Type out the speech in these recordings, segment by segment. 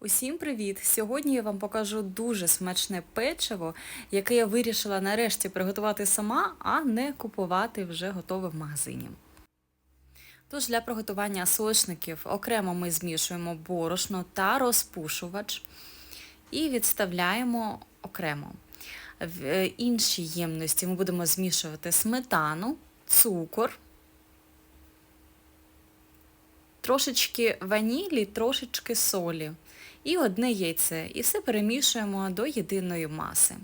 Усім привіт! Сьогодні я вам покажу дуже смачне печиво, яке я вирішила нарешті приготувати сама, а не купувати вже готове в магазині. Тож для приготування сочників окремо ми змішуємо борошно та розпушувач і відставляємо окремо. В е, іншій ємності ми будемо змішувати сметану, цукор, трошечки ванілі, трошечки солі і одне яйце. І все перемішуємо до єдиної маси.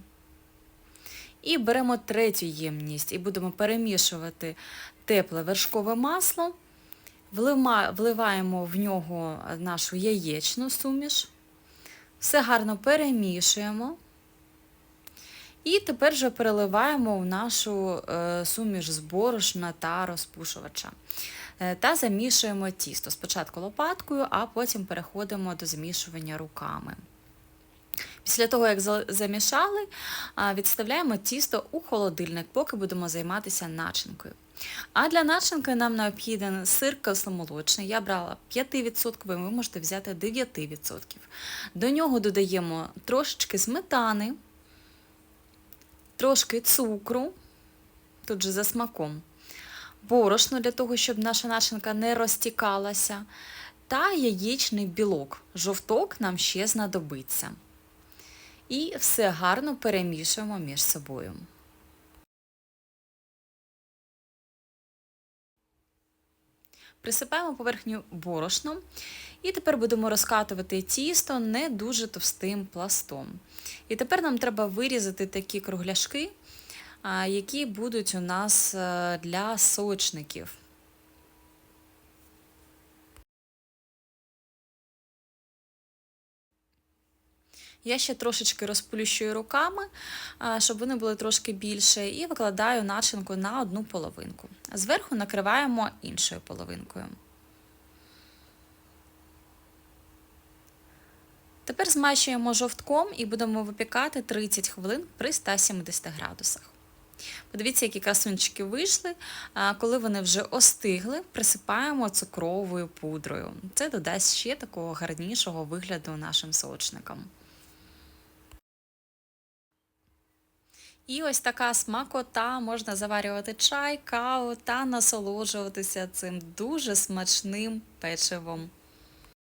І беремо третю ємність і будемо перемішувати тепле вершкове масло, вливаємо в нього нашу яєчну суміш, все гарно перемішуємо. І тепер вже переливаємо в нашу е, суміш з борошна та розпушувача. Е, та замішуємо тісто. Спочатку лопаткою, а потім переходимо до змішування руками. Після того, як замішали, відставляємо тісто у холодильник, поки будемо займатися начинкою. А для начинки нам необхіден сир кисломолочний. Я брала 5%, ви можете взяти 9%. До нього додаємо трошечки сметани, трошки цукру, тут же за смаком борошно для того, щоб наша начинка не розтікалася, та яєчний білок. Жовток нам ще знадобиться. І все гарно перемішуємо між собою. Присипаємо поверхню борошном і тепер будемо розкатувати тісто не дуже товстим пластом. І тепер нам треба вирізати такі кругляшки, які будуть у нас е, для сочників. Я ще трошечки розплющую руками, щоб вони були трошки більше, і викладаю начинку на одну половинку. Зверху накриваємо іншою половинкою. Тепер змащуємо жовтком і будемо випікати 30 хвилин при 170 градусах. Подивіться, які красунчики вийшли. Коли вони вже остигли, присипаємо цукровою пудрою. Це додасть ще такого гарнішого вигляду нашим сочникам. І ось така смакота, можна заварювати чай, каву та насолоджуватися цим дуже смачним печивом.